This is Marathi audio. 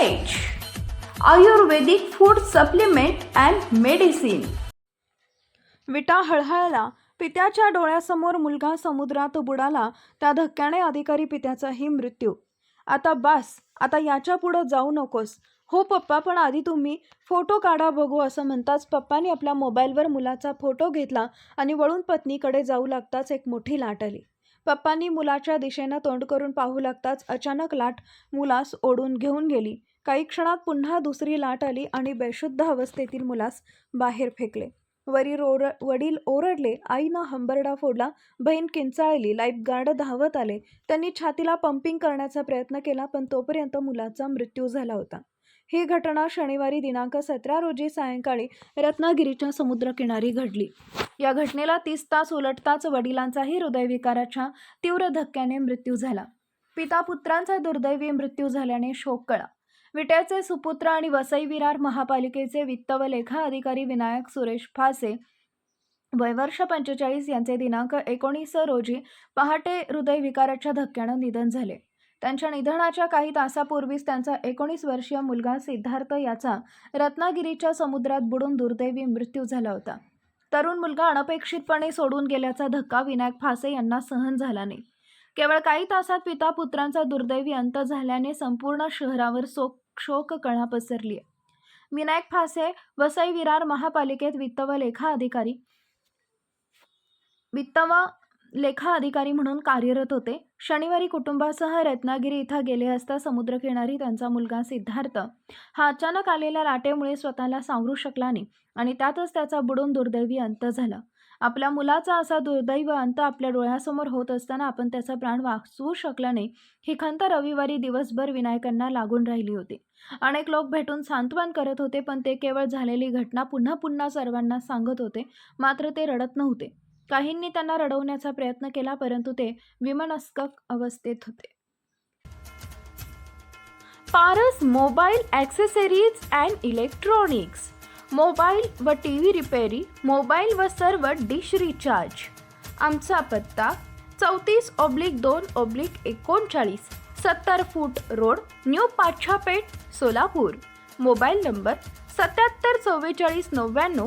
Ayurvedic food supplement and medicine Vita हळहळला. पित्याच्या डोळ्यासमोर मुलगा समुद्रात बुडाला. त्या धक्क्याने अधिकारी पित्याचाही मृत्यू. आता बास आता याच्या पुढं जाऊ नकोस. हो पप्पा पण आधी तुम्ही फोटो काढा बघू असं म्हणताच पप्पानी आपल्या मोबाईलवर मुलाचा फोटो घेतला आणि वळून पत्नीकडे जाऊ लागताच एक मोठी लाट आली. पप्पांनी मुलाच्या दिशेनं तोंड करून पाहू लागताच अचानक लाट मुलास ओढून घेऊन गेली. काही क्षणात पुन्हा दुसरी लाट आली आणि बेशुद्ध अवस्थेतील मुलास बाहेर फेकले. वरील ओर वडील ओरडले आईनं हंबरडा फोडला बहीण किंचाळली लाईफगार्ड धावत आले. त्यांनी छातीला पंपिंग करण्याचा प्रयत्न केला पण तोपर्यंत मुलाचा मृत्यू झाला होता. ही घटना शनिवारी दिनांक सतरा रोजी सायंकाळी रत्नागिरीच्या समुद्रकिनारी घडली. या घटनेला तीस तास उलटताच वडिलांचाही हृदयविकाराच्या तीव्र धक्क्याने मृत्यू झाला. पिता पुत्रांचा दुर्दैवी मृत्यू झाल्याने शोक कळा. विट्याचे सुपुत्र आणि वसई विरार महापालिकेचे वित्त व लेखा अधिकारी विनायक सुरेश फासे वयवर्ष पंचेचाळीस यांचे दिनांक एकोणीस रोजी पहाटे हृदयविकाराच्या धक्क्यानं निधन झाले. त्यांच्या निधनाच्या काही तासापूर्वीच त्यांचा एकोणीस वर्षीय मुलगा सिद्धार्थ याचा रत्नागिरीच्या समुद्रात बुडून दुर्दैवी मृत्यू झाला होता. तरुण मुलगा अनपेक्षितपणे सोडून गेल्याचा धक्का विनायक फासे यांना सहन झाला नाही. केवळ काही तासात पिता पुत्रांचा दुर्दैवी अंत झाल्याने संपूर्ण शहरावर शोक शोक कळा पसरली. आहे विनायक फासे वसई विरार महापालिकेत वित्त व लेखा अधिकारी वित्त व लेखा अधिकारी म्हणून कार्यरत होते. शनिवारी कुटुंबासह रत्नागिरी इथं गेले असता समुद्रकिनारी त्यांचा मुलगा सिद्धार्थ. हा अचानक आलेल्या लाटेमुळे स्वतःला सावरू शकला नाही आणि त्यातच त्याचा बुडून दुर्दैवी अंत झाला. आपल्या मुलाचा असा दुर्दैव अंत आपल्या डोळ्यासमोर होत असताना आपण त्याचा प्राण वाचवू शकला नाही ही खंत रविवारी दिवसभर विनायकांना लागून राहिली होती. अनेक लोक भेटून सांत्वन करत होते पण ते केवळ झालेली घटना पुन्हा पुन्हा सर्वांना सांगत होते मात्र ते रडत नव्हते. काहींनी त्यांना रडवण्याचा प्रयत्न केला परंतु ते विमनस्क अवस्थेत होते. Paras mobile accessories and electronics mobile व टी व्ही रिपेरी मोबाईल व सर्व डिश रिचार्ज. आमचा पत्ता चौतीस ऑब्लिक दोन ऑब्लिक एकोणचाळीस सत्तर foot road new Pachhapeth Solapur. Mobile number सत्याहत्तर चव्वेचाळीस नव्याण्णव